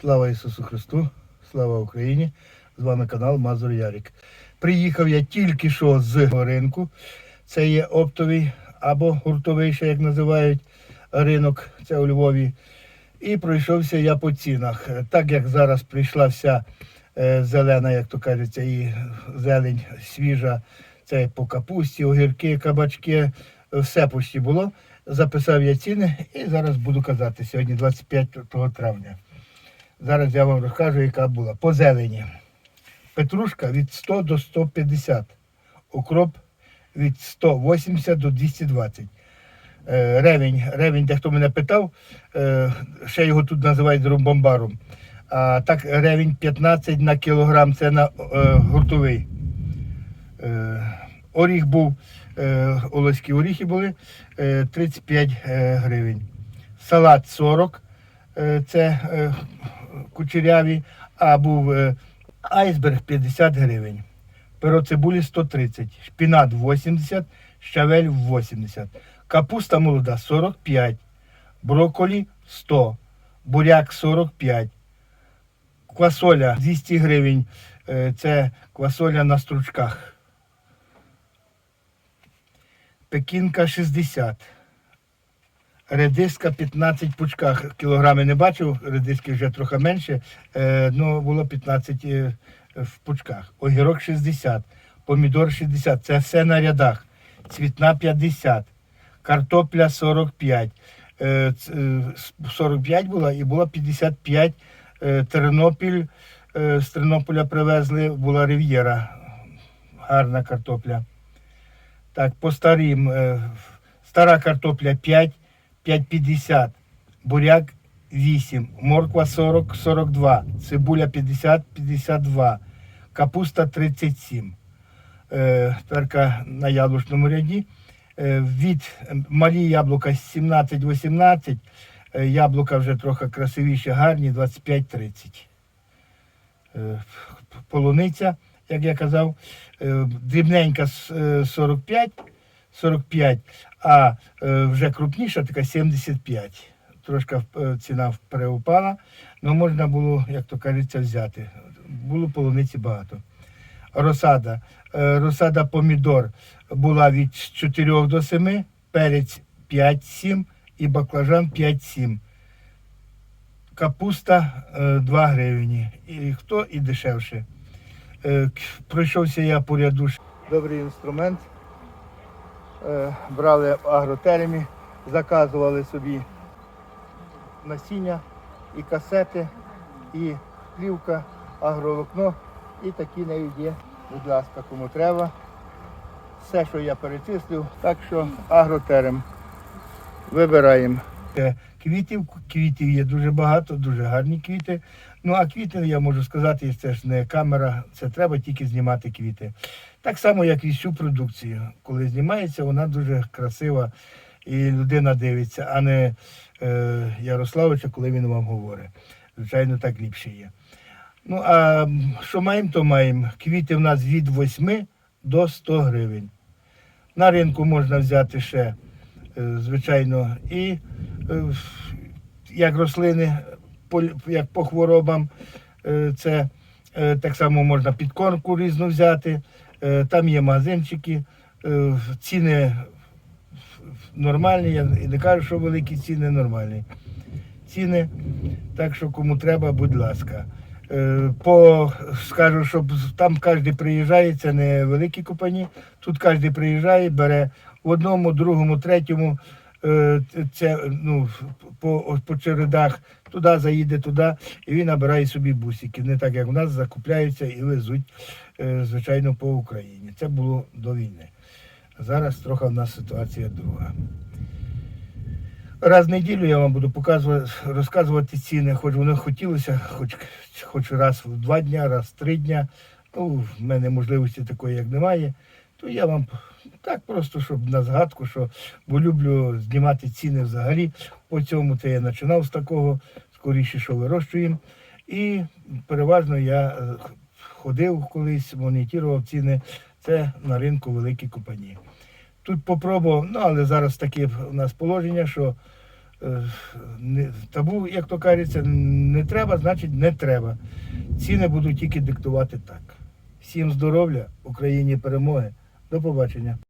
Слава Ісусу Христу, слава Україні! З вами канал Мазур Ярік. Приїхав я тільки що з ринку. Це є оптовий або гуртовий, ще як називають ринок, це у Львові. І пройшовся я по цінах. Так як зараз прийшла вся е, зелена, як то кажеться, і зелень свіжа, це по капусті, огірки, кабачки, все почти було. Записав я ціни і зараз буду казати сьогодні, 25 травня. Зараз я вам розкажу, яка була. По зелені. Петрушка від 100 до 150. Укроп від 180 до 220. Е, Ревень, ревень, дехто мене питав, е, ще його тут називають ромбомбаром. А так ревень 15 на кілограм, це на е, гуртовий. Оріх був, олоські оріхи були е, 35 е, гривень. Салат 40, е, це кучеряві, а був е, айсберг 50 гривень. Перо цибулі 130, шпінат 80, щавель 80, капуста молода 45, брокколі 100, буряк 45, квасоля 200 гривень, е, це квасоля на стручках. Пекінка 60. Редиска 15 пучках. Кілограми не бачив, редиски вже трохи менше, е, ну було 15 е, в пучках. Огірок 60, помідор 60. Це все на рядах. Цвітна 50, картопля 45. Е, ц- е, с- 45 була і було 55. Е, Тернопіль з Тернополя привезли, була рив'єра. Гарна картопля. Так, по старим. Стара картопля 5, 5,50. Буряк 8. Морква 40, 42. Цибуля 50, 52. Капуста 37. Е, Терка на яблучному ряді. Е, від е, малі яблука 17-18. Е, яблука вже трохи красивіші, гарні, 25-30. Е, полуниця, як я казав, е, дрібненька е, 45, 45, а е, вже крупніша така 75. Трошки е, ціна переупала, але можна було, як то кажеться, взяти. Було полуниці багато. Розсада. Е, Розсада помідор була від 4 до 7, перець 5-7 і баклажан 5-7. Капуста е, 2 гривні. І хто і дешевше. Пройшовся я по ряду. Добрий інструмент. Е, Брали в агротеремі, заказували собі насіння, і касети, і плівка, агроволокно. І такі навіть є, будь ласка, кому треба. Все, що я перечислив, так що агротерем. Вибираємо. Е, Квітів, квітів є дуже багато, дуже гарні квіти. Ну а квіти, я можу сказати, це ж не камера, це треба тільки знімати квіти. Так само, як і всю продукцію. Коли знімається, вона дуже красива і людина дивиться, а не е, Ярославича, коли він вам говорить. Звичайно, так ліпше є. Ну а що маємо, то маємо. Квіти в нас від 8 до 100 гривень. На ринку можна взяти ще, е, звичайно, і е, як рослини, як по хворобам, е, це так само можна підкормку різну взяти. Е, Там є магазинчики, е, ціни нормальні, я не кажу, що великі ціни нормальні. Ціни, так що кому треба, будь ласка. Е, По скажу, щоб там кожен приїжджає, це не великі купані, Тут кожен приїжджає, бере в одному, другому, третьому. Е, Це ну, по, по чередах туди заїде, туди, і він набирає собі бусики. Не так, як у нас закупляються і везуть, е, звичайно, по Україні. Це було до війни. Зараз трохи в нас ситуація друга. Раз в неділю я вам буду показувати, розказувати ціни, хоч воно хотілося, хоч, хоч раз в два дня, раз в три дня. Ну, в мене можливості такої як немає, то я вам так просто, щоб на згадку, що бо люблю знімати ціни взагалі. По цьому то я починав з такого, скоріше, що вирощуємо. І переважно я е, ходив колись, моніторував ціни. Це на ринку великі компанії. Тут попробував, ну але зараз таке у нас положення, що Е, не- Табу, як то кажеться, не треба, значить не треба. Ціни будуть тільки диктувати так. Всім здоров'я, Україні перемоги. До побачення.